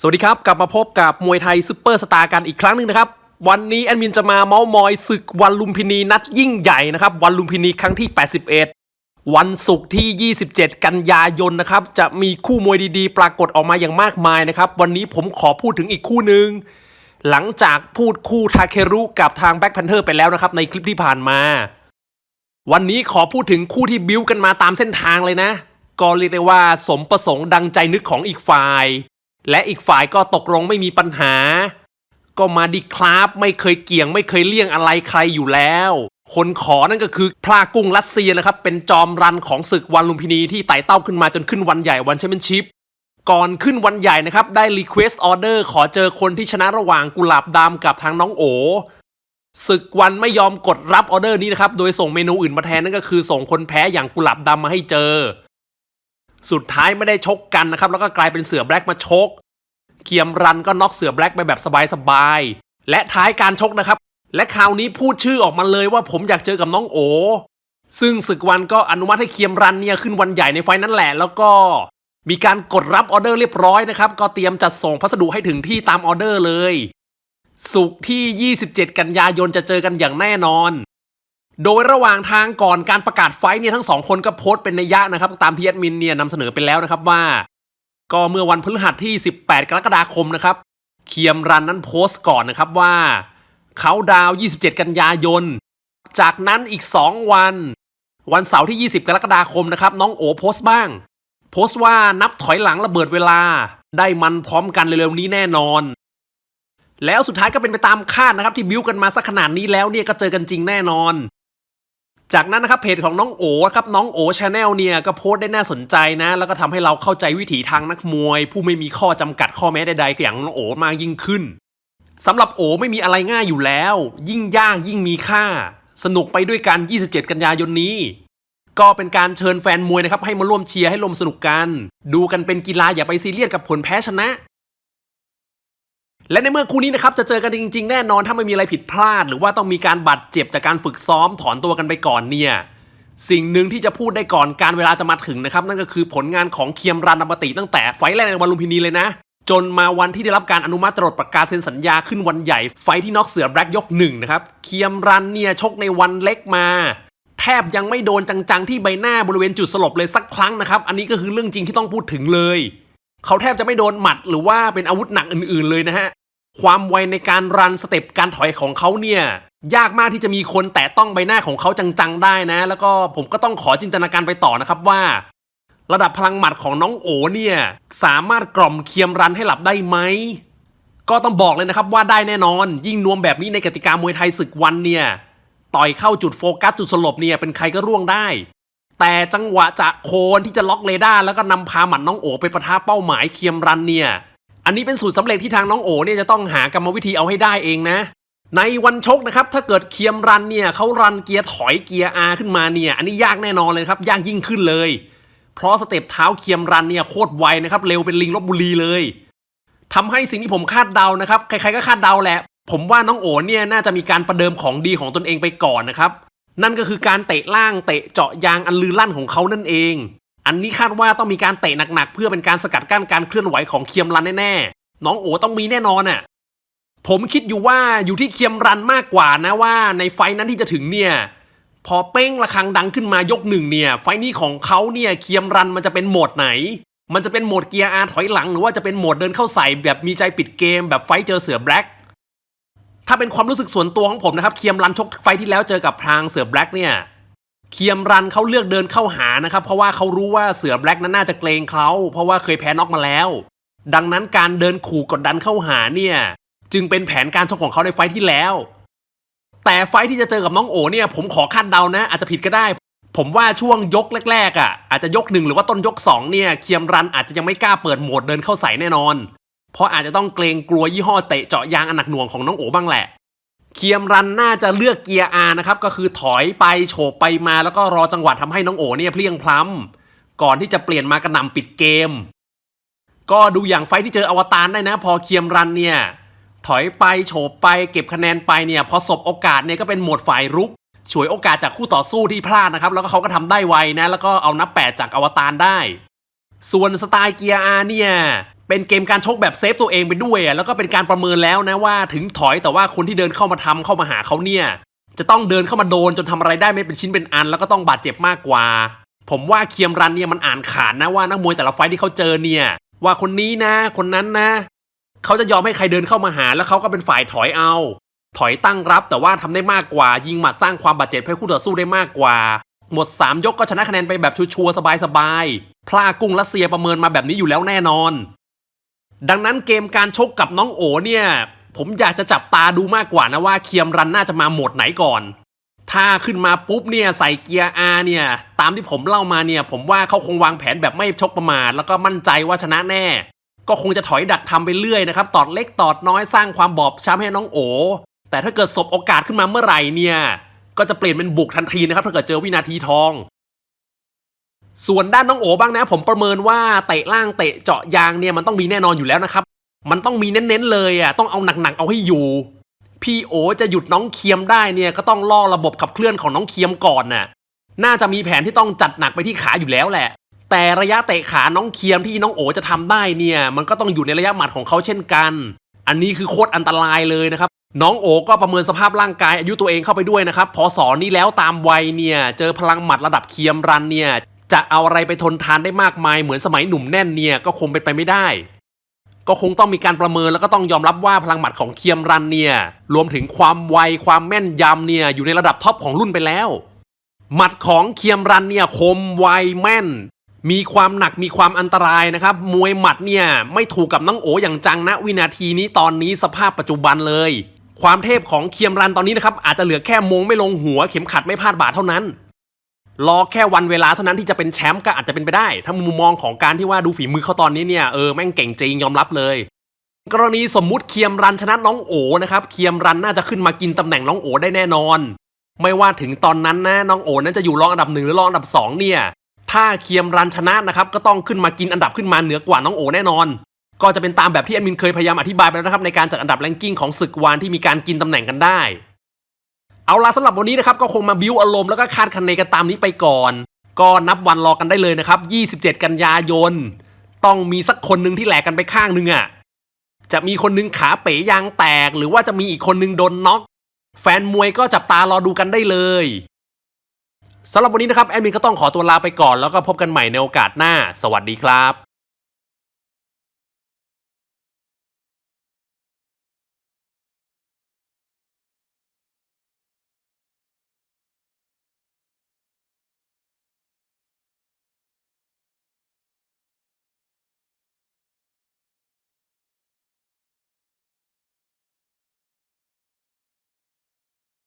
สวัสดีครับ กลับมาพบกับมวยไทยซุปเปอร์สตาร์กันอีกครั้งหนึ่งนะครับ วันนี้แอดมินจะมาเมาส์มอยศึกวันลุมพินีนัดยิ่งใหญ่นะครับ วันลุมพินีครั้งที่ 81 วันศุกร์ที่ 27 กันยายนนะครับ จะมีคู่มวยดีๆ ปรากฏออกมาอย่างมากมายนะครับ วันนี้ผมขอพูดถึงอีกคู่หนึ่งหลังจากพูดคู่ทาเครุกับทางแบ็คแพนเทอร์ไปแล้วนะครับ ในคลิปที่ผ่านมา วันนี้ขอพูดถึงคู่ที่บิ้วกันมาตามเส้นทางเลยนะก็เรียกได้ว่าสมประสงค์ดังใจนึกของอีกฝ่าย และอีกฝ่ายก็ตกลงไม่มีปัญหา ก็มาดิครับไม่เคยเกี่ยง ไม่เคยเลี่ยงอะไรใครอยู่แล้ว คนขอนั่นก็คือพลากุ้งรัสเซียนะครับ เป็นจอมรันของศึกวันลุมพินีที่ไต่เต้าขึ้นมาจนขึ้นวันใหญ่วันแชมเปี้ยนชิพก่อนขึ้นวันใหญ่นะครับ ได้รีเควสต์ออเดอร์ขอเจอคนที่ชนะระหว่างกุหลาบดำกับทางน้องโอศึกวันไม่ยอมกดรับออเดอร์นี้นะครับ โดยส่งเมนูอื่นมาแทนนั่นก็คือส่งคนแพ้อย่างกุหลาบดำมาให้เจอ สุดท้ายไม่ได้ชกกันนะครับ แล้วก็กลายเป็นเสือแบล็กมาชก เคียมรันก็น็อกเสือแบล็กไปแบบสบายๆ และท้ายการชกนะครับ และคราวนี้พูดชื่อออกมาเลยว่าผมอยากเจอกับน้องโอ ซึ่งศึกวันก็อนุมัติให้เคียมรันเนี่ยขึ้นวันใหญ่ในไฟนั้นแหละ แล้วก็มีการกดรับออเดอร์เรียบร้อยนะครับ ก็เตรียมจัดส่งพัสดุให้ถึงที่ตามออเดอร์เลย สุกที่ 27 กันยายนจะเจอกันอย่างแน่นอน โดยระหว่างทางก่อนการประกาศไฟเนี่ยทั้งสองคนก็โพสต์เป็นนัยยะนะครับ ตามที่แอดมินเนี่ยนำเสนอไปแล้วนะครับว่า ก็เมื่อวันพฤหัสที่ 18 กรกฎาคมนะครับเคียมรันนั้นโพสต์ก่อนนะครับว่าเขาดาว 27 กันยายน จากนั้นอีก 2 วัน วันเสาร์ที่ 20 กรกฎาคมนะครับ น้องโอโพสต์บ้าง โพสต์ว่านับถอยหลังระเบิดเวลา ได้มันพร้อมกันเร็วๆนี้แน่นอน แล้วสุดท้ายก็เป็นไปตามคาดนะครับ ที่บิ้วกันมาสักขนาดนี้แล้วเนี่ยก็เจอกันจริงแน่นอน จากนั้นนะครับเพจของน้องโอครับน้องโอชาแนลเนี่ยก็โพสต์ได้น่าสนใจนะ แล้วก็ทำให้เราเข้าใจวิถีทางนักมวย ผู้ไม่มีข้อจำกัดข้อแม้ใดๆอย่างน้องโอมากยิ่งขึ้นสำหรับโอไม่มีอะไรง่ายอยู่แล้ว ยิ่งยากยิ่งมีค่า สนุกไปด้วยกัน 27 กันยายนนี้ ก็เป็นการเชิญแฟนมวยนะครับให้มาร่วมเชียร์ให้ลมสนุกกัน ดูกันเป็นกีฬาอย่าไปซีเรียสกับผลแพ้ชนะ และในเมื่อคู่นี้นะครับจะเจอกันจริง ๆ แน่นอนถ้าไม่มีอะไรผิดพลาด หรือว่าต้องมีการบาดเจ็บจากการฝึกซ้อมถอนตัวกันไปก่อนเนี่ยสิ่งหนึ่งที่จะพูดได้ก่อนการเวลาจะมาถึงนะครับนั่นก็คือผลงานของเคียมรันอมติตั้งแต่ไฟแรกในวันลุมพินีเลยนะ จนมาวันที่ได้รับการอนุมัติจรดประกาศเซ็นสัญญาขึ้นวันใหญ่ ไฟที่น็อกเสือแบล็กยกหนึ่งนะครับเคียมรันเนี่ยชกในวันเล็กมา แทบยังไม่โดนจังๆที่ใบหน้าบริเวณจุดสลบเลยสักครั้งนะครับอันนี้ก็คือเรื่องจริงที่ต้องพูดถึงเลย เขาแทบจะไม่โดนหมัดหรือว่าเป็นอาวุธหนักอื่นๆเลยนะฮะ ความไวในการรันสเต็ปการถอยของเขาเนี่ย ยากมากที่จะมีคนแตะต้องใบหน้าของเขาจังๆได้นะ แล้วก็ผมก็ต้องขอจินตนาการไปต่อนะครับว่า ระดับพลังหมัดของน้องโอเนี่ย สามารถกล่อมเคียมรันให้หลับได้ไหมก็ต้องบอกเลยนะครับว่าได้แน่นอน ยิ่งนวมแบบนี้ในกติกามวยไทยศึกวันเนี่ย ต่อยเข้าจุดโฟกัสจุดสลบเนี่ยเป็นใครก็ร่วงได้ แต่จังหวะจะโคนที่จะล็อกเรดาร์แล้วก็นำพาหมัดน้องโอไปประทะเป้าหมายเคียมรันเนี่ย อันนี้เป็นสูตรสำเร็จที่ทางน้องโอเนี่ยจะต้องหากรรมวิธีเอาให้ได้เองนะ ในวันชกนะครับถ้าเกิดเคียมรันเนี่ยเขารันเกียร์ถอยเกียร์ R ขึ้นมาเนี่ย อันนี้ยากแน่นอนเลยครับยากยิ่งขึ้นเลย เพราะสเต็ปเท้าเคียมรันเนี่ยโคตรไวนะครับเร็วเป็นลิงลบบุรีเลยทำให้สิ่งที่ผมคาดเดานะครับใครๆก็คาดเดาแหละ ผมว่าน้องโอเนี่ยน่าจะมีการประเดิมของดีของตนเองไปก่อนนะครับ นั่นก็คือการเตะล่างเตะเจาะยางอันลือลั่นของเขานั่นเอง อันนี้คาดว่าต้องมีการเตะหนักๆ เพื่อเป็นการสกัดกั้นการเคลื่อนไหวของเคียมรันแน่ๆ น้องโอต้องมีแน่นอนอะ ผมคิดอยู่ว่าอยู่ที่เคียมรันมากกว่านะว่าในไฟนั้นที่จะถึงเนี่ย พอเป้งระฆังดังขึ้นมายกหนึ่งเนี่ย ไฟนี้ของเขาเนี่ยเคียมรันมันจะเป็นโหมดไหน มันจะเป็นโหมดเกียร์อาถอยหลัง หรือว่าจะเป็นโหมดเดินเข้าใส่แบบมีใจปิดเกม แบบไฟเจอเสือแบล็ก ถ้าเป็นความรู้สึกส่วนตัวของผมนะครับ เคียมรันชกไฟที่แล้วเจอกับพรางเสือแบล็กเนี่ย เคียมรันเขาเลือกเดินเข้าหานะครับ เพราะว่าเขารู้ว่าเสือแบล็กนั้นน่าจะเกรงเขาเพราะว่าเคยแพ้น็อกมาแล้ว ดังนั้นการเดินขู่กดดันเข้าหาเนี่ย จึงเป็นแผนการชกของเขาในไฟที่แล้ว แต่ไฟที่จะเจอกับน้องโอเนี่ย ผมขอคาดเดานะ อาจจะผิดก็ได้ ผมว่าช่วงยกแรกๆอะอาจจะยกหนึ่งหรือว่าต้นยกสองเนี่ยเคียมรันอาจจะยังไม่กล้าเปิดโหมดเดินเข้าใส่แน่นอน เพราะอาจจะต้องเกรงกลัวยี่ห้อเตะเจาะยางอันหนักหน่วงของน้องโอบ้างแหละ เคียมรันน่าจะเลือกเกียร์ R นะครับก็คือถอยไปโฉบไปมาแล้วก็รอจังหวะทำให้น้องโอเนี่ยเพลียงพล้ำก่อนที่จะเปลี่ยนมากระหน่ำปิดเกม ก็ดูอย่างไฟที่เจออวตารได้นะ พอเคียมรันเนี่ยถอยไปโฉบไปเก็บคะแนนไปเนี่ยพอสบโอกาสเนี่ยก็เป็นโหมดฝ่ายรุกฉวยโอกาสจากคู่ต่อสู้ที่พลาดนะครับ แล้วก็เขาก็ทำได้ไวนะ แล้วก็เอานับแปดจากอวตารได้ ส่วนสไตล์เกียร์อาเนี่ย เป็นเกมการชกแบบเซฟตัวเองไปด้วยอะแล้วก็เป็นการประเมินแล้วนะว่าถึงถอยแต่ว่าคนที่เดินเข้ามาทำเข้ามาหาเขาเนี่ยจะต้องเดินเข้ามาโดนจนทำอะไรได้ไม่เป็นชิ้นเป็นอัน แล้วก็ต้องบาดเจ็บมากกว่า ผมว่าเคียมรันเนี่ยมันอ่านขาดนะว่านักมวยแต่ละไฟที่เขาเจอเนี่ย ว่าคนนี้นะ คนนั้นนะ เขาจะยอมให้ใครเดินเข้ามาหา แล้วเขาก็เป็นฝ่ายถอยเอา ถอยตั้งรับ แต่ว่าทำได้มากกว่า ยิงหมัดสร้างความบาดเจ็บให้คู่ต่อสู้ได้มากกว่า หมด 3 ยกก็ชนะคะแนนไปแบบชัวร์สบายๆพลากุ้งรัสเซียประเมินมาแบบนี้อยู่แล้วแน่นอน ดังนั้นเกมการชกกับน้องโอเนี่ย ผมอยากจะจับตาดูมากกว่านะว่าเคียมรันน่าจะมาโหมดไหนก่อน ถ้าขึ้นมาปุ๊บเนี่ยใส่เกียร์ R เนี่ย ตามที่ผมเล่ามาเนี่ย ผมว่าเขาคงวางแผนแบบไม่ชกประมาทแล้วก็มั่นใจว่าชนะแน่ ก็คงจะถอยดักทำไปเรื่อยนะครับ ตอดเล็กตอดน้อยสร้างความบอบช้ำให้น้องโอ แต่ถ้าเกิดสบโอกาสขึ้นมาเมื่อไหร่เนี่ย ก็จะเปลี่ยนเป็นบุกทันทีนะครับถ้าเกิดเจอวินาทีทอง ส่วนด้านน้องโอบ้างนะ ผมประเมินว่าเตะล่างเตะเจาะยางเนี่ยมันต้องมีแน่นอนอยู่แล้วนะครับ มันต้องมีเน้นๆเลยอะต้องเอาหนักๆเอาให้อยู่ พี่โอจะหยุดน้องเคียมได้เนี่ยก็ต้องล่อระบบขับเคลื่อนของน้องเคียมก่อนน่ะ น่าจะมีแผนที่ต้องจัดหนักไปที่ขาอยู่แล้วแหละ แต่ระยะเตะขาน้องเคียมที่น้องโอจะทำได้เนี่ยมันก็ต้องอยู่ในระยะหมัดของเขาเช่นกัน อันนี้คือโคตรอันตรายเลยนะครับน้องโอก็ประเมินสภาพร่างกายอายุตัวเองเข้าไปด้วยนะครับ พอสอนนี้แล้วตามวัยเนี่ย เจอพลังหมัดระดับเคียมรันเนี่ย จะเอาอะไรไปทนทานได้มากมายเหมือนสมัยหนุ่มแน่นเนี่ยก็คงเป็นไปไม่ได้ ก็คงต้องมีการประเมินแล้วก็ต้องยอมรับว่าพลังหมัดของเคียมรันเนี่ยรวมถึงความไวความแม่นยำเนี่ยอยู่ในระดับท็อปของรุ่นไปแล้ว หมัดของเคียมรันเนี่ยคมไวแม่น มีความหนักมีความอันตรายนะครับ มวยหมัดเนี่ยไม่ถูกกับน้องโออย่างจังนะวินาทีนี้ตอนนี้สภาพปัจจุบันเลย ความเทพของเคียมรันตอนนี้นะครับอาจจะเหลือแค่มงไม่ลงหัวเข็มขัดไม่พลาดบาทเท่านั้น รอแค่วันเวลาเท่านั้นที่จะเป็นแชมป์ก็อาจจะเป็นไปได้ ถ้ามุมมองของการที่ว่าดูฝีมือเขาตอนนี้เนี่ยเออแม่งเก่งจริงยอมรับเลย กรณีสมมุติเคียมรันชนะน้องโอนะครับเคียมรันน่าจะขึ้นมากินตำแหน่งน้องโอได้แน่นอน ไม่ว่าถึงตอนนั้นนะน้องโอนั้นจะอยู่รองอันดับหนึ่งหรือรองอันดับสองเนี่ยถ้าเคียมรันชนะนะครับก็ต้องขึ้นมากินอันดับขึ้นมาเหนือกว่าน้องโอแน่นอน ก็จะเป็นตามแบบที่แอดมินเคยพยายามอธิบายไปแล้วนะครับในการจัดอันดับแรงกิ้งของศึกวานที่มีการกินตำแหน่งกันได้ เอาล่ะสำหรับวันนี้นะครับก็คงมาบิวอารมณ์แล้วก็คาดคะเนกันตามนี้ไปก่อน ก็นับวันรอกันได้เลยนะครับ 27 กันยายน ต้องมีสักคนหนึ่งที่แหลกกันไปข้างหนึงอะ่ะ จะมีคนนึงขาเป๋ยางแตก หรือว่าจะมีอีกคนนึงโดนน็อก แฟนมวยก็จับตารอดูกันได้เลยสำหรับวันนี้นะครับแอดมินก็ต้องขอตัวลาไปก่อนแล้วก็พบกันใหม่ในโอกาสหน้า สวัสดีครับ